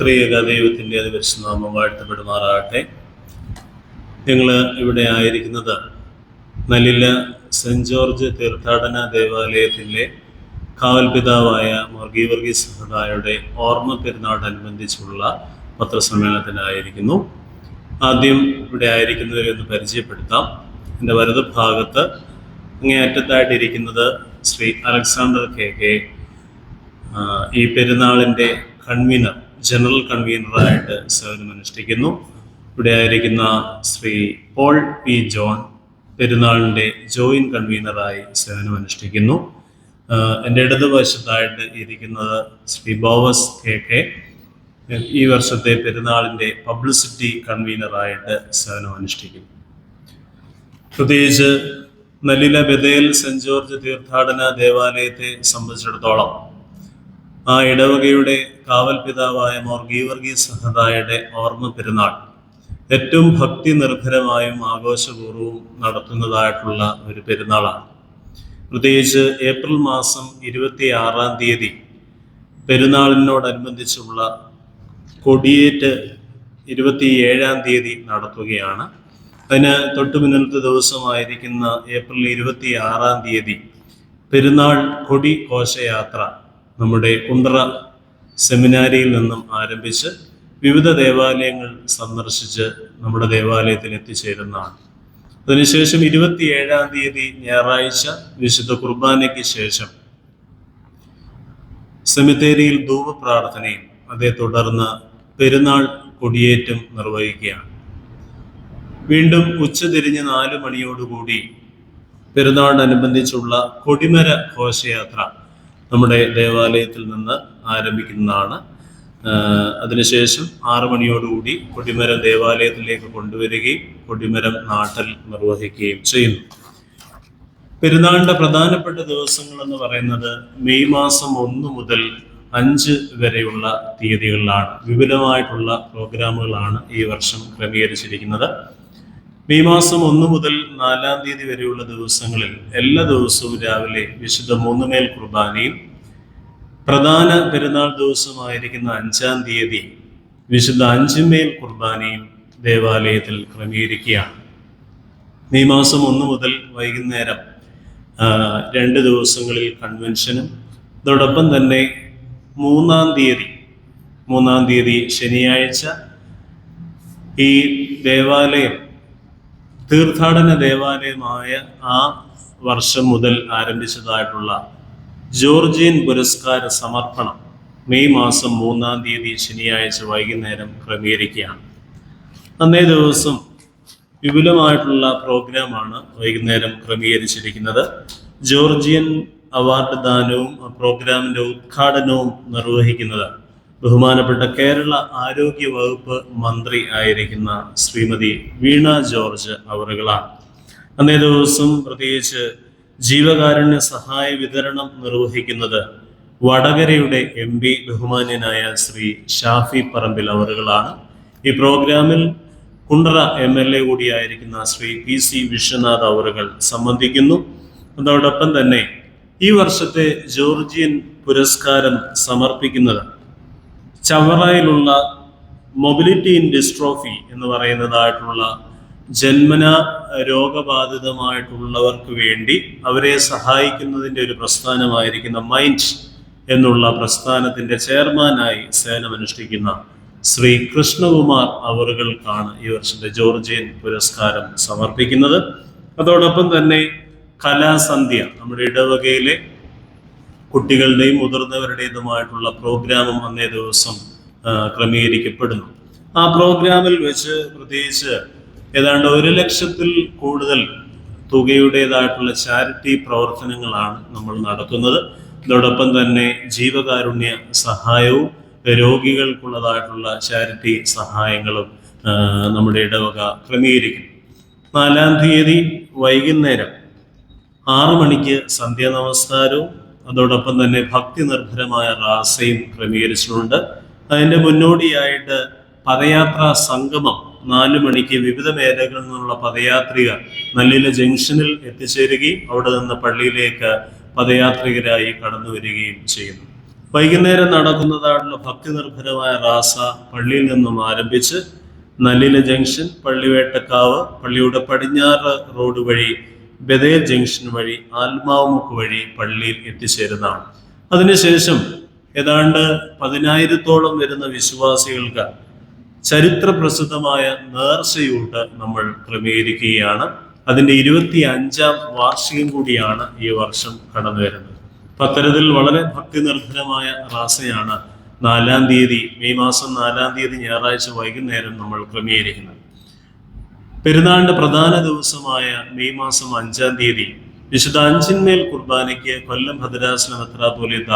ത്രിയേക ദൈവത്തിന്റെ അതിപരിശുനാമം വാഴ്ത്തപ്പെടുമാറാകട്ടെ. ഞങ്ങൾ ഇവിടെ ആയിരിക്കുന്നത് നല്ലില സെന്റ് ജോർജ് തീർത്ഥാടന ദേവാലയത്തിലെ കാവൽ പിതാവായ മോർഗി സഹദായുടെ ഓർമ്മ പെരുന്നാളോടനുബന്ധിച്ചുള്ള പത്രസമ്മേളനത്തിനായിരിക്കുന്നു. ആദ്യം ഇവിടെ ആയിരിക്കുന്നവരെ ഒന്ന് പരിചയപ്പെടുത്താം. എന്റെ വലത് ഭാഗത്ത് അങ്ങേയറ്റത്തായിട്ടിരിക്കുന്നത് ശ്രീ അലക്സാണ്ടർ കെ കെ ഈ പെരുന്നാളിന്റെ കൺവീനർ ജനറൽ കൺവീനറായിട്ട് സേവനമനുഷ്ഠിക്കുന്നു. ഇവിടെ ആയിരിക്കുന്ന ശ്രീ പോൾ പി ജോൺ പെരുന്നാളിന്റെ ജോയിന്റ് കൺവീനറായി സേവനമനുഷ്ഠിക്കുന്നു. എന്റെ ഇടതുവശത്തായിട്ട് ഇരിക്കുന്നത് ശ്രീ ബോവസ് കെ കെ. ഈ വർഷത്തെ പെരുന്നാളിന്റെ പബ്ലിസിറ്റി കൺവീനറായിട്ട് സേവനമനുഷ്ഠിക്കുന്നു. പ്രത്യേകിച്ച് നല്ലില ബദേൽ സെന്റ് ജോർജ് തീർത്ഥാടന ദേവാലയത്തെ സംബന്ധിച്ചിടത്തോളം ആ ഇടവകയുടെ കാവൽ പിതാവായ മോർ ഗീവർഗീസ് സഹദായുടെ ഓർമ്മ പെരുന്നാൾ ഏറ്റവും ഭക്തി നിർഭരമായും ആഘോഷപൂർവവും നടത്തുന്നതായിട്ടുള്ള ഒരു പെരുന്നാളാണ്. പ്രത്യേകിച്ച് ഏപ്രിൽ മാസം ഇരുപത്തി ആറാം തീയതി പെരുന്നാളിനോടനുബന്ധിച്ചുള്ള കൊടിയേറ്റ് ഇരുപത്തി ഏഴാം തീയതി നടത്തുകയാണ്. അതിന് തൊട്ടു മുന്നിലത്തെ ദിവസമായിരിക്കുന്ന ഏപ്രിൽ ഇരുപത്തി ആറാം തീയതി പെരുന്നാൾ കൊടി ഘോഷയാത്ര നമ്മുടെ കുണ്ടറ സെമിനാരിയിൽ നിന്നും ആരംഭിച്ച് വിവിധ ദേവാലയങ്ങൾ സന്ദർശിച്ച് നമ്മുടെ ദേവാലയത്തിൽ എത്തിച്ചേരുന്നതാണ്. അതിനുശേഷം ഇരുപത്തി ഏഴാം തീയതി ഞായറാഴ്ച വിശുദ്ധ കുർബാനയ്ക്ക് ശേഷം സെമിത്തേരിയിൽ ധൂപ പ്രാർത്ഥനയും അതേ തുടർന്ന് പെരുന്നാൾ കൊടിയേറ്റം നിർവഹിക്കുകയാണ്. വീണ്ടും ഉച്ചതിരിഞ്ഞ് നാല് മണിയോടുകൂടി പെരുന്നാളിനനുബന്ധിച്ചുള്ള കൊടിമര ഘോഷയാത്ര നമ്മുടെ ദേവാലയത്തിൽ നിന്ന് ആരംഭിക്കുന്നതാണ്. അതിനുശേഷം ആറു മണിയോടുകൂടി കൊടിമരം ദേവാലയത്തിലേക്ക് കൊണ്ടുവരികയും കൊടിമരം നാട്ടിൽ നിർവഹിക്കുകയും ചെയ്യുന്നു. പെരുന്നാളിന്റെ പ്രധാനപ്പെട്ട ദിവസങ്ങൾ എന്ന് പറയുന്നത് മെയ് മാസം ഒന്ന് മുതൽ അഞ്ച് വരെയുള്ള തീയതികളിലാണ്. വിപുലമായിട്ടുള്ള പ്രോഗ്രാമുകളാണ് ഈ വർഷം ക്രമീകരിച്ചിരിക്കുന്നത്. മെയ് മാസം ഒന്ന് മുതൽ നാലാം തീയതി വരെയുള്ള ദിവസങ്ങളിൽ എല്ലാ ദിവസവും രാവിലെ വിശുദ്ധ മൂന്നുമേൽ കുർബാനയും പ്രധാന പെരുന്നാൾ ദിവസമായിരിക്കുന്ന അഞ്ചാം തീയതി വിശുദ്ധ അഞ്ചുമേൽ കുർബാനയും ദേവാലയത്തിൽ ക്രമീകരിക്കുകയാണ്. മെയ് മാസം ഒന്ന് മുതൽ വൈകുന്നേരം രണ്ട് ദിവസങ്ങളിൽ കൺവെൻഷനും അതോടൊപ്പം തന്നെ മൂന്നാം തീയതി മൂന്നാം തീയതി ശനിയാഴ്ച ഈ ദേവാലയം തീർത്ഥാടന ദേവാലയമായ ആ വർഷം മുതൽ ആരംഭിച്ചതായിട്ടുള്ള ജോർജിയൻ പുരസ്കാര സമർപ്പണം മെയ് മാസം മൂന്നാം തീയതി ശനിയാഴ്ച വൈകുന്നേരം ക്രമീകരിക്കുകയാണ്. അന്നേ ദിവസം വിപുലമായിട്ടുള്ള പ്രോഗ്രാമാണ് വൈകുന്നേരം ക്രമീകരിച്ചിരിക്കുന്നത്. ജോർജിയൻ അവാർഡ് ദാനവും പ്രോഗ്രാമിന്റെ ഉദ്ഘാടനവും നിർവഹിക്കുന്നത് ബഹുമാനപ്പെട്ട കേരള ആരോഗ്യ വകുപ്പ് മന്ത്രി ആയിരിക്കുന്ന ശ്രീമതി വീണ ജോർജ് അവറുകളാണ്. അന്നേ ദിവസം പ്രത്യേകിച്ച് ജീവകാരുണ്യ സഹായ വിതരണം നിർവഹിക്കുന്നത് വടകരയുടെ എം പി ബഹുമാന്യനായ ശ്രീ ഷാഫി പറമ്പിൽ അവറുകളാണ്. ഈ പ്രോഗ്രാമിൽ കുണ്ടറ എം എൽ എ കൂടിയായിരിക്കുന്ന ശ്രീ പി സി വിശ്വനാഥ് അവറുകൾ സംബന്ധിക്കുന്നു. അതോടൊപ്പം തന്നെ ഈ വർഷത്തെ ജോർജിയൻ പുരസ്കാരം സമർപ്പിക്കുന്നത് ചവറയിലുള്ള മൊബിലിറ്റി ഇൻ ഡിസ്ട്രോഫി എന്ന് പറയുന്നതായിട്ടുള്ള ജന്മന രോഗബാധിതമായിട്ടുള്ളവർക്ക് വേണ്ടി അവരെ സഹായിക്കുന്നതിന്റെ ഒരു പ്രസ്ഥാനമായിരിക്കുന്ന മൈൻഡ് എന്നുള്ള പ്രസ്ഥാനത്തിന്റെ ചെയർമാനായി സേവനമനുഷ്ഠിക്കുന്ന ശ്രീ കൃഷ്ണകുമാർ അവറുകൾക്കാണ് ഈ വർഷത്തെ ജോർജിയൻ പുരസ്കാരം സമർപ്പിക്കുന്നത്. അതോടൊപ്പം തന്നെ കലാസന്ധ്യ നമ്മുടെ ഇടവകയിലെ കുട്ടികളുടെയും മുതിർന്നവരുടേതുമായിട്ടുള്ള പ്രോഗ്രാമും അന്നേ ദിവസം ക്രമീകരിക്കപ്പെടുന്നു. ആ പ്രോഗ്രാമിൽ വെച്ച് പ്രത്യേകിച്ച് ഏതാണ്ട് ഒരു ലക്ഷത്തിൽ കൂടുതൽ തുകയുടേതായിട്ടുള്ള ചാരിറ്റി പ്രവർത്തനങ്ങളാണ് നമ്മൾ നടത്തുന്നത്. ഇതോടൊപ്പം തന്നെ ജീവകാരുണ്യ സഹായവും രോഗികൾക്കുള്ളതായിട്ടുള്ള ചാരിറ്റി സഹായങ്ങളും നമ്മുടെ ഇടവക ക്രമീകരിക്കും. നാലാം തീയതി വൈകുന്നേരം ആറു മണിക്ക് സന്ധ്യാ നമസ്കാരവും അതോടൊപ്പം തന്നെ ഭക്തി നിർഭരമായ റാസയും ക്രമീകരിച്ചിട്ടുണ്ട്. അതിന്റെ മുന്നോടിയായിട്ട് പദയാത്രാ സംഗമം നാലു മണിക്ക് വിവിധ മേഖലകളിൽ നിന്നുള്ള പദയാത്രികർ നല്ലില ജംഗ്ഷനിൽ എത്തിച്ചേരുകയും അവിടെ നിന്ന് പള്ളിയിലേക്ക് പദയാത്രികരായി കടന്നു വരികയും ചെയ്യുന്നു. വൈകുന്നേരം നടക്കുന്നതായിട്ടുള്ള ഭക്തി നിർഭരമായ റാസ പള്ളിയിൽ നിന്നും ആരംഭിച്ച് നല്ലില ജംഗ്ഷൻ പള്ളിവേട്ടക്കാവ് പള്ളിയുടെ പടിഞ്ഞാറ് റോഡ് വഴി ബദേൽ ജംഗ്ഷൻ വഴി ആൽമാവുമുക്ക് വഴി പള്ളിയിൽ എത്തിച്ചേരുന്നതാണ്. അതിനുശേഷം ഏതാണ്ട് പതിനായിരത്തോളം വരുന്ന വിശ്വാസികൾക്ക് ചരിത്ര പ്രസിദ്ധമായ നേർച്ചയൂട്ട് നമ്മൾ ക്രമീകരിക്കുകയാണ്. അതിന്റെ ഇരുപത്തി അഞ്ചാം വാർഷികം കൂടിയാണ് ഈ വർഷം കടന്നു വരുന്നത്. അപ്പൊ അത്തരത്തിൽ വളരെ ഭക്തി നിർഭരമായ റാസയാണ് നാലാം തീയതി മെയ് മാസം നാലാം തീയതി ഞായറാഴ്ച വൈകുന്നേരം നമ്മൾ ക്രമീകരിക്കുന്നത്. പെരുന്നാളിന്റെ പ്രധാന ദിവസമായ മെയ് മാസം അഞ്ചാം തീയതി വിശുദ്ധ അഞ്ചിന്മേൽ കുർബാനയ്ക്ക് കൊല്ലം ഭദ്രാസന മെത്രാപോലിത്ത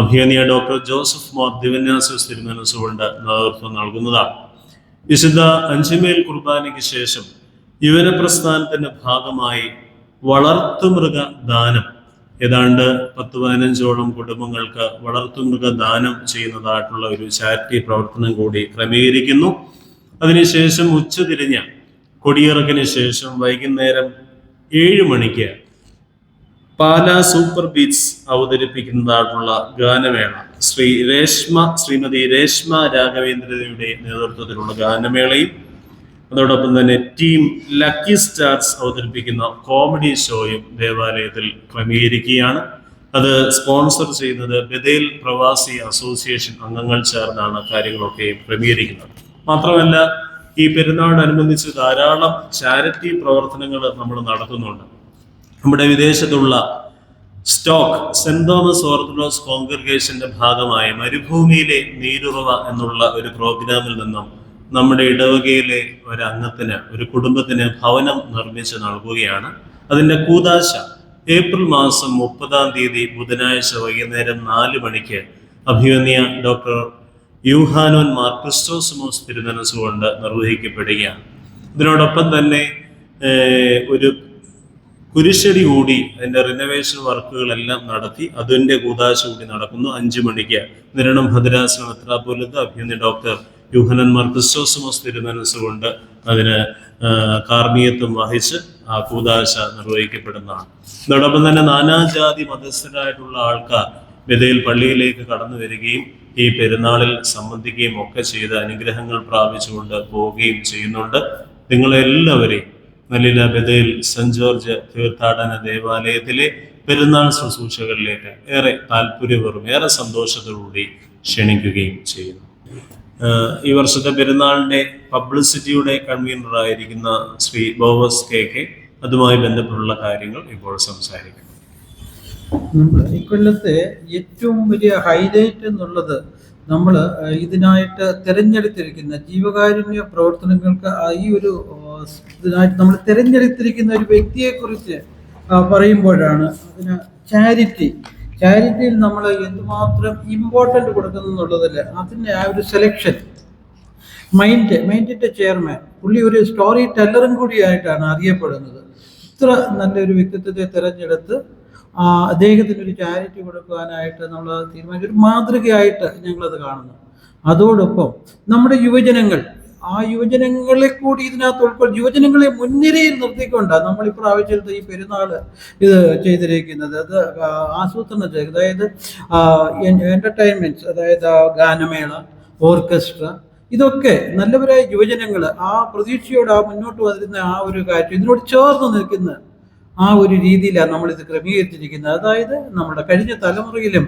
അഭിയനിയ ഡോക്ടർ ജോസഫ് മോർ ദിവന്യാസസ് തിരുമനസ്സുകൊണ്ട് നേതൃത്വം നൽകുന്നതാണ് വിശുദ്ധ അഞ്ചിമേൽ കുർബാനയ്ക്ക് ശേഷം യുവന പ്രസ്ഥാനത്തിന്റെ ഭാഗമായി വളർത്തുമൃഗ ദാനം. ഏതാണ്ട് പത്ത് പതിനഞ്ചോളം കുടുംബങ്ങൾക്ക് വളർത്തുമൃഗ ദാനം ചെയ്യുന്നതായിട്ടുള്ള ഒരു ചാരിറ്റി പ്രവർത്തനം കൂടി ക്രമീകരിക്കുന്നു. അതിനുശേഷം ഉച്ചതിരിഞ്ഞ കൊടിയിറക്കിന് ശേഷം വൈകുന്നേരം ഏഴ് മണിക്ക് പാല സൂപ്പർ ബീറ്റ്സ് അവതരിപ്പിക്കുന്നതായിട്ടുള്ള ഗാനമേള. ശ്രീ രേഷ്മ ശ്രീമതി രേഷ്മ രാഘവേന്ദ്രയുടെ നേതൃത്വത്തിലുള്ള ഗാനമേളയും അതോടൊപ്പം തന്നെ ടീം ലക്കി സ്റ്റാർസ് അവതരിപ്പിക്കുന്ന കോമഡി ഷോയും ദേവാലയത്തിൽ ക്രമീകരിക്കുകയാണ്. അത് സ്പോൺസർ ചെയ്യുന്നത് ബദേൽ പ്രവാസി അസോസിയേഷൻ അംഗങ്ങൾ ചേർന്നാണ് കാര്യങ്ങളൊക്കെ ക്രമീകരിക്കുന്നത്. മാത്രമല്ല ഈ പെരുന്നാളിനനുബന്ധിച്ച് ധാരാളം ചാരിറ്റി പ്രവർത്തനങ്ങൾ നമ്മൾ നടത്തുന്നുണ്ട്. നമ്മുടെ വിദേശത്തുള്ള സ്റ്റോക്ക് സെന്റ് തോമസ് ഓർത്തഡോക്സ് കോൺഗ്രിഗേഷന്റെ ഭാഗമായ മരുഭൂമിയിലെ നീരുറവ എന്നുള്ള ഒരു പ്രോഗ്രാമിൽ നിന്നും നമ്മുടെ ഇടവകയിലെ ഒരു ഒരു കുടുംബത്തിന് ഭവനം നിർമ്മിച്ച് നൽകുകയാണ്. അതിന്റെ കൂതാശ ഏപ്രിൽ മാസം മുപ്പതാം തീയതി ബുധനാഴ്ച വൈകുന്നേരം നാല് മണിക്ക് അഭിമന്യ ഡോക്ടർ യൂഹാനോൻ മാർ ക്രിസ്റ്റോസമോസ് കൊണ്ട് നിർവഹിക്കപ്പെടുകയാണ്. ഇതിനോടൊപ്പം തന്നെ ഒരു കുരിശടി കൂടി അതിന്റെ റിനോവേഷൻ വർക്കുകളെല്ലാം നടത്തി അതിന്റെ കൂതാശ കൂടി നടക്കുന്നു. അഞ്ചു മണിക്ക് നിരണം ഭദ്രാസന മെത്രാപോലത്ത് അഭ്യന്യ ഡോക്ടർ യുഹനൻ മാർ ക്രിസ്റ്റോസമോസ് തിരുമനസ്സുകൊണ്ട് അതിന് കാർമീയത്വം വഹിച്ച് ആ കൂതാശ നിർവഹിക്കപ്പെടുന്നതാണ്. അതോടൊപ്പം തന്നെ നാനാജാതി മതസ്ഥരായിട്ടുള്ള ആൾക്കാർ വിധയിൽ പള്ളിയിലേക്ക് കടന്നു വരികയും ഈ പെരുന്നാളിൽ സംബന്ധിക്കുകയും ഒക്കെ ചെയ്ത് അനുഗ്രഹങ്ങൾ പ്രാപിച്ചുകൊണ്ട് പോവുകയും ചെയ്യുന്നുണ്ട്. നിങ്ങളെല്ലാവരെയും നല്ലില ബദയിൽ സെന്റ് ജോർജ് തീർത്ഥാടന ദേവാലയത്തിലെ പെരുന്നാൾ ശുശ്രൂഷകളിലേക്ക് ഏറെ താല്പര്യപൂർവം ഏറെ സന്തോഷത്തോടുകൂടി ക്ഷണിക്കുകയും ചെയ്യുന്നു. ഈ വർഷത്തെ പെരുന്നാളിന്റെ പബ്ലിസിറ്റിയുടെ കൺവീനറായിരിക്കുന്ന ശ്രീ ബോവസ് കെ കെ അതുമായി ബന്ധപ്പെട്ടുള്ള കാര്യങ്ങൾ ഇപ്പോൾ സംസാരിക്കും നമ്മൾ ഇക്കൊല്ലത്തെ ഏറ്റവും വലിയ ഹൈലൈറ്റ് എന്നുള്ളത് നമ്മൾ ഇതിനായിട്ട് തിരഞ്ഞെടുത്തിരിക്കുന്ന ജീവകാരുണ്യ പ്രവർത്തനങ്ങൾക്ക് ഈ ഒരു ഇതിനായിട്ട് നമ്മൾ തിരഞ്ഞെടുത്തിരിക്കുന്ന ഒരു വ്യക്തിയെ കുറിച്ച് പറയുമ്പോഴാണ് അതിന് ചാരിറ്റി ചാരിറ്റിയിൽ നമ്മൾ എന്തുമാത്രം ഇമ്പോർട്ടന്റ് കൊടുക്കുന്നു എന്നുള്ളതിൽ അതിന്റെ ആ ഒരു സെലക്ഷൻ മൈൻഡ് മൈൻഡിന്റെ ചെയർമാൻ പുള്ളി ഒരു സ്റ്റോറി ടെല്ലറും കൂടിയായിട്ടാണ് അറിയപ്പെടുന്നത്. ഇത്ര നല്ലൊരു വ്യക്തിത്വത്തെ തിരഞ്ഞെടുത്ത് അദ്ദേഹത്തിന് ഒരു ചാരിറ്റി കൊടുക്കുവാനായിട്ട് നമ്മൾ തീരുമാനിച്ച. ഒരു മാതൃകയായിട്ട് ഞങ്ങളത് കാണുന്നു. അതോടൊപ്പം നമ്മുടെ യുവജനങ്ങൾ ആ യുവജനങ്ങളെ കൂടി ഇതിനകത്ത് ഉൾക്കൊള്ളും യുവജനങ്ങളെ മുൻനിരയിൽ നിർത്തിക്കൊണ്ടാണ് നമ്മൾ ഇപ്രാവശ്യത്തെ ഈ പെരുന്നാൾ ഇത് ചെയ്തിരിക്കുന്നത്. അത് ആസൂത്രണം ചെയ്ത് അതായത് എന്റർടൈൻമെന്റ്സ് അതായത് ഗാനമേള ഓർക്കസ്ട്ര ഇതൊക്കെ നല്ലവരായ യുവജനങ്ങൾ ആ പ്രതീക്ഷയോട് ആ മുന്നോട്ട് വന്നിരുന്ന ആ ഒരു കാര്യം ഇതിനോട് ചേർന്ന് നിൽക്കുന്ന ആ ഒരു രീതിയിലാണ് നമ്മളിത് ക്രമീകരിച്ചിരിക്കുന്നത്. അതായത് നമ്മുടെ കഴിഞ്ഞ തലമുറയിലും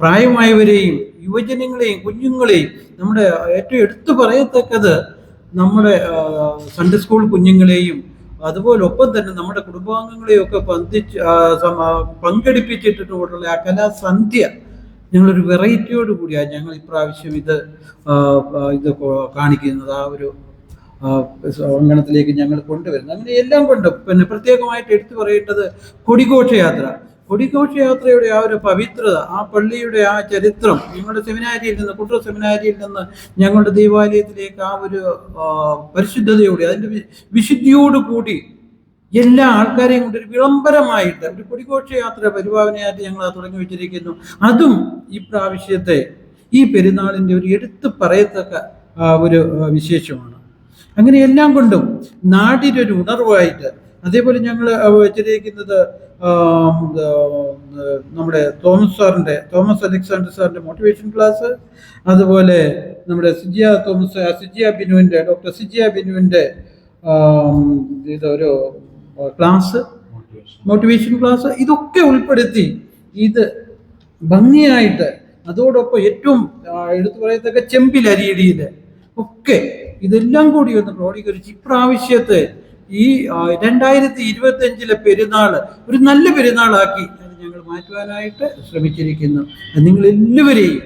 പ്രായമായവരെയും യുവജനങ്ങളെയും കുഞ്ഞുങ്ങളെയും നമ്മുടെ ഏറ്റവും എടുത്തു പറയത്തക്കത് നമ്മുടെ സൺഡേ സ്കൂൾ കുഞ്ഞുങ്ങളെയും അതുപോലെ ഒപ്പം തന്നെ നമ്മുടെ കുടുംബാംഗങ്ങളെയും ഒക്കെ പന്തിച്ച് പങ്കെടുപ്പിച്ചിട്ടുള്ള ആ കലാസന്ധ്യ ഞങ്ങളൊരു വെറൈറ്റിയോട് കൂടിയാണ് ഞങ്ങൾ ഇപ്രാവശ്യം ഇത് ഇത് കാണിക്കുന്നത്. ആ ഒരു അങ്കണത്തിലേക്ക് ഞങ്ങൾ കൊണ്ടുവരുന്നത്. അങ്ങനെ എല്ലാം കൊണ്ടും പിന്നെ പ്രത്യേകമായിട്ട് എടുത്തു പറയേണ്ടത് കൊടിഘോഷയാത്ര. കൊടിഘോഷയാത്രയുടെ ആ ഒരു പവിത്രത ആ പള്ളിയുടെ ആ ചരിത്രം ഞങ്ങളുടെ സെമിനാരിയിൽ നിന്ന് കുട്ര സെമിനാരിയിൽ നിന്ന് ഞങ്ങളുടെ ദേവാലയത്തിലേക്ക് ആ ഒരു പരിശുദ്ധതയോടെ അതിന്റെ വിശുദ്ധിയോട് കൂടി എല്ലാ ആൾക്കാരെയും കൊണ്ട് ഒരു വിളംബരമായിട്ട് ഒരു കൊടിഘോഷയാത്ര പരിഭാവനയായിട്ട് ഞങ്ങൾ തുടങ്ങി വെച്ചിരിക്കുന്നു. അതും ഈ പ്രാവശ്യത്തെ ഈ പെരുന്നാളിന്റെ ഒരു എടുത്തു പറയത്തക്ക ഒരു വിശേഷമാണ്. അങ്ങനെ എല്ലാം കൊണ്ടും നാടിനൊരു ഉണർവായിട്ട് അതേപോലെ ഞങ്ങൾ വെച്ചിരിക്കുന്നത് നമ്മുടെ തോമസ് സാറിന്റെ തോമസ് അലക്സാണ്ടർ സാറിന്റെ മോട്ടിവേഷൻ ക്ലാസ് അതുപോലെ നമ്മുടെ സിജിയ തോമസ് സിജിയ ബിനുവിന്റെ ഡോക്ടർ സിജിയ ബിനുവിന്റെ ഇതൊരു ക്ലാസ് മോട്ടിവേഷൻ ക്ലാസ് ഇതൊക്കെ ഉൾപ്പെടുത്തി ഇത് ഭംഗിയായിട്ട് അതോടൊപ്പം ഏറ്റവും എടുത്തു പറയത്തക്ക ചെമ്പിലരിയിടിയിൽ ഒക്കെ ഇതെല്ലാം കൂടി ഒന്ന് ക്രോഡീകരിച്ച് ഇപ്രാവശ്യത്തെ ഈ രണ്ടായിരത്തി ഇരുപത്തി അഞ്ചിലെ പെരുന്നാൾ ഒരു നല്ല പെരുന്നാളാക്കി അത് ഞങ്ങൾ മാറ്റുവാനായിട്ട് ശ്രമിച്ചിരിക്കുന്നു. നിങ്ങൾ എല്ലാവരെയും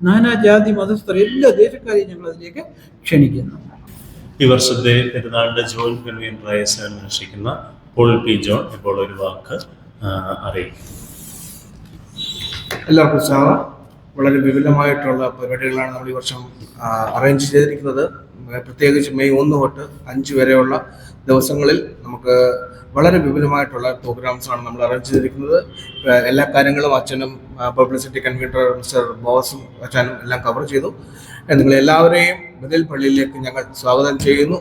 നാനാജാതി മതസ്ഥർ എല്ലാ ദേശക്കാരെയും ഞങ്ങൾ അതിലേക്ക് ക്ഷണിക്കുന്നു. ഈ വർഷത്തെ പെരുന്നാളിന്റെ ജോയിന്റ് കൺവീനറായി സേവനം അനുഷ്ഠിക്കുന്ന പോൾ പി ജോൺ ഇപ്പോൾ ഒരു വാക്ക് അറിയിക്കും. എല്ലാവർക്കും സ്വാഗതം വളരെ വിപുലമായിട്ടുള്ള പരിപാടികളാണ് നമ്മൾ ഈ വർഷം അറേഞ്ച് ചെയ്തിരിക്കുന്നത്. പ്രത്യേകിച്ച് മെയ് ഒന്ന് തൊട്ട് അഞ്ച് വരെയുള്ള ദിവസങ്ങളിൽ നമുക്ക് വളരെ വിപുലമായിട്ടുള്ള പ്രോഗ്രാംസ് ആണ് നമ്മൾ അറേഞ്ച് ചെയ്തിരിക്കുന്നത്. എല്ലാ കാര്യങ്ങളും അച്ഛനും പബ്ലിസിറ്റി കൺവീനർ മിസ്റ്റർ ബോസും അച്ഛനും എല്ലാം കവർ ചെയ്തു. നിങ്ങളെല്ലാവരെയും ബദൽ പള്ളിയിലേക്ക് ഞങ്ങൾ സ്വാഗതം ചെയ്യുന്നു.